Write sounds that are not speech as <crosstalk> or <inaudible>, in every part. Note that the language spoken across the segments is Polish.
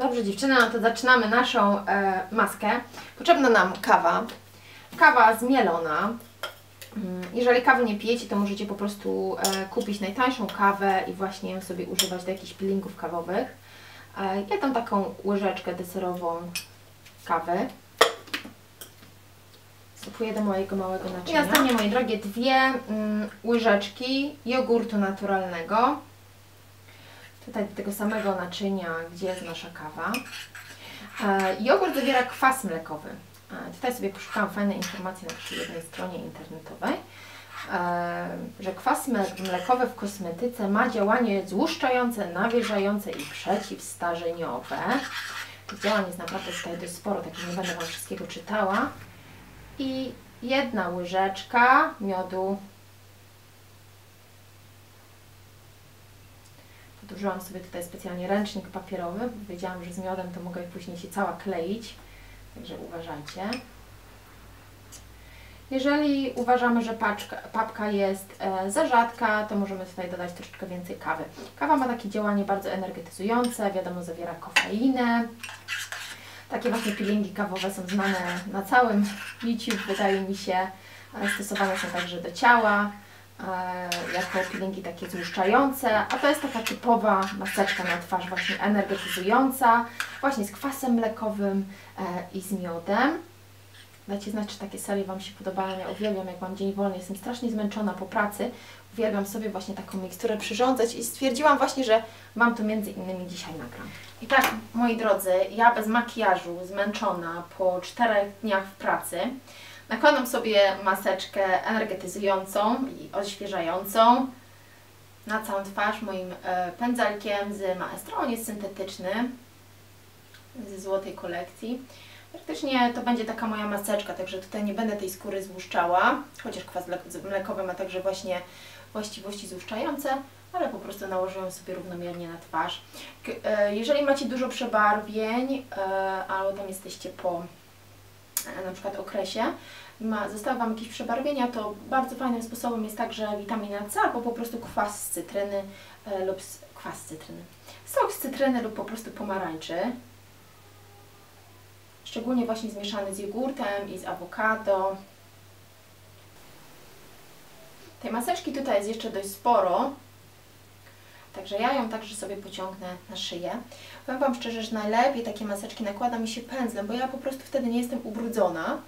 Dobrze dziewczyny, no to zaczynamy naszą e, maskę. Potrzebna nam kawa. Kawa zmielona. Mm, Jeżeli kawy nie pijecie, to możecie po prostu e, kupić najtańszą kawę i właśnie ją sobie używać do jakichś peelingów kawowych. E, ja tam taką łyżeczkę deserową kawy. Sypuję do mojego małego naczynia. I następnie, moje drogie, dwie mm, łyżeczki jogurtu naturalnego. Tutaj do tego samego naczynia, gdzie jest nasza kawa. E, jogurt zawiera kwas mlekowy. E, tutaj sobie poszukałam fajnej informacji na jednej stronie internetowej, e, że kwas mle- mlekowy w kosmetyce ma działanie złuszczające, nawilżające i przeciwstarzeniowe. Tych działań jest naprawdę tutaj dość sporo, także nie będę Wam wszystkiego czytała. I jedna łyżeczka miodu Podłożyłam sobie tutaj specjalnie ręcznik papierowy, bo wiedziałam, że z miodem to mogę później się cała kleić, także uważajcie. Jeżeli uważamy, że paczka, papka jest e, za rzadka, to możemy tutaj dodać troszeczkę więcej kawy. Kawa ma takie działanie bardzo energetyzujące, wiadomo, zawiera kofeinę. Takie właśnie peelingi kawowe są znane na całym <laughs> YouTube, wydaje mi się. Stosowane są także do ciała jako peelingi takie złuszczające, a to jest taka typowa maseczka na twarz właśnie energetyzująca, właśnie z kwasem mlekowym e, i z miodem. Dajcie znać, czy takie serie Wam się podobają. Ja uwielbiam, jak mam dzień wolny, jestem strasznie zmęczona po pracy. Uwielbiam sobie właśnie taką miksturę przyrządzać i stwierdziłam właśnie, że mam to między innymi dzisiaj nagram. I tak, moi drodzy, ja bez makijażu, zmęczona po czterech dniach w pracy, nakładam sobie maseczkę energetyzującą i odświeżającą na całą twarz moim e, pędzelkiem z Maestro. On jest syntetyczny, ze złotej kolekcji. Praktycznie to będzie taka moja maseczka, także tutaj nie będę tej skóry złuszczała, chociaż kwas mle- mlekowy ma także właśnie właściwości złuszczające, ale po prostu nałożyłam sobie równomiernie na twarz. E, Jeżeli macie dużo przebarwień, e, albo tam jesteście po na przykład okresie, ma, zostały Wam jakieś przebarwienia, to bardzo fajnym sposobem jest także witamina C, albo po prostu kwas z cytryny e, lub z, kwas z cytryny. Sok z cytryny lub po prostu pomarańczy. Szczególnie właśnie zmieszany z jogurtem i z awokado. Tej maseczki tutaj jest jeszcze dość sporo. Także ja ją także sobie pociągnę na szyję. Powiem Wam szczerze, że najlepiej takie maseczki nakłada mi się pędzlem, bo ja po prostu wtedy nie jestem ubrudzona.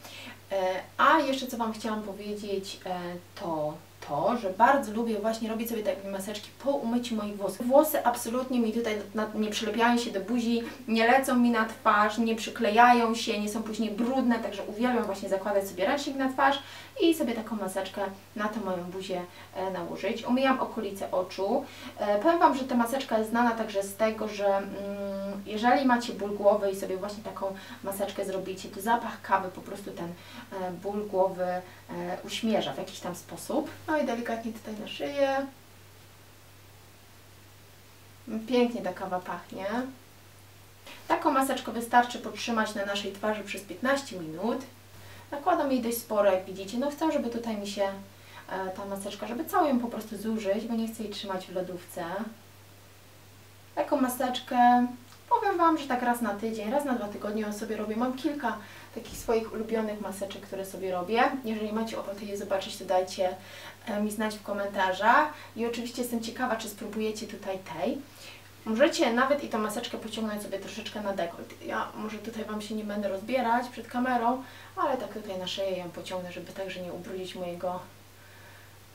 E, A jeszcze co Wam chciałam powiedzieć, e, to to, że bardzo lubię właśnie robić sobie takie maseczki po umyciu moich włosów. Włosy absolutnie mi tutaj nie przylepiają się do buzi, nie lecą mi na twarz, nie przyklejają się, nie są później brudne, także uwielbiam właśnie zakładać sobie ręcznik na twarz i sobie taką maseczkę na tą moją buzię e, nałożyć. Umyjam okolice oczu. E, powiem Wam, że ta maseczka jest znana także z tego, że mm, jeżeli macie ból głowy i sobie właśnie taką maseczkę zrobicie, to zapach kawy po prostu ten e, ból głowy uśmierza w jakiś tam sposób. No i delikatnie tutaj na szyję. Pięknie ta kawa pachnie. Taką maseczkę wystarczy podtrzymać na naszej twarzy przez 15 minut. Nakładam jej dość sporo, jak widzicie. No chcę, żeby tutaj mi się e, ta maseczka, żeby całą ją po prostu zużyć, bo nie chcę jej trzymać w lodówce. Taką maseczkę, Wam, że tak raz na tydzień, raz na dwa tygodnie sobie robię. Mam kilka takich swoich ulubionych maseczek, które sobie robię. Jeżeli macie ochotę je zobaczyć, to dajcie e, mi znać w komentarzach. I oczywiście jestem ciekawa, czy spróbujecie tutaj tej. Możecie nawet i tą maseczkę pociągnąć sobie troszeczkę na dekolt. Ja może tutaj Wam się nie będę rozbierać przed kamerą, ale tak tutaj na szyję ją pociągnę, żeby także nie ubrudzić mojego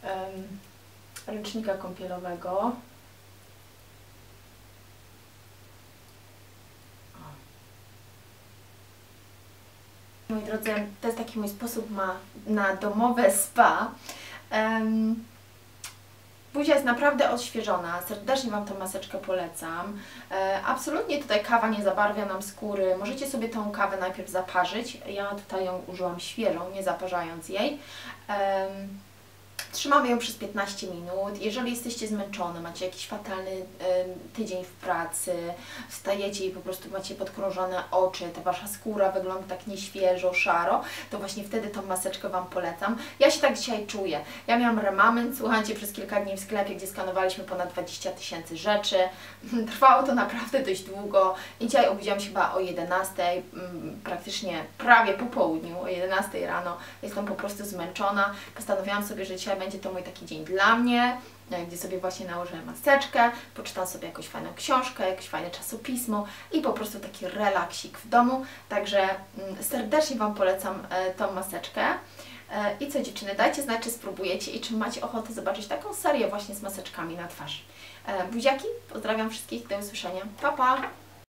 em, ręcznika kąpielowego. Drodzy, to jest taki mój sposób ma, na domowe spa. Em, Buzia jest naprawdę odświeżona, serdecznie Wam tą maseczkę polecam. E, absolutnie tutaj kawa nie zabarwia nam skóry. Możecie sobie tą kawę najpierw zaparzyć. Ja tutaj ją użyłam świeżą, nie zaparzając jej. Em, Trzymamy ją przez 15 minut. Jeżeli jesteście zmęczone, macie jakiś fatalny em, tydzień w pracy, wstajecie i po prostu macie podkrążone oczy, ta Wasza skóra wygląda tak nieświeżo, szaro, to właśnie wtedy tą maseczkę Wam polecam. Ja się tak dzisiaj czuję. Ja miałam remament, słuchajcie, przez kilka dni w sklepie, gdzie skanowaliśmy ponad 20 tysięcy rzeczy. <laughs> Trwało to naprawdę dość długo. I dzisiaj obudziłam się chyba o 11, mm, praktycznie prawie po południu, o 11 rano. Jestem po prostu zmęczona. Postanowiłam sobie, że dzisiaj będzie to mój taki dzień dla mnie, e, gdzie sobie właśnie nałożę maseczkę, poczytam sobie jakąś fajną książkę, jakieś fajne czasopismo i po prostu taki relaksik w domu. Także mm, serdecznie Wam polecam e, tą maseczkę. E, I co dziewczyny, dajcie znać, czy spróbujecie i czy macie ochotę zobaczyć taką serię właśnie z maseczkami na twarz. Buziaki, pozdrawiam wszystkich, do usłyszenia. Pa, pa!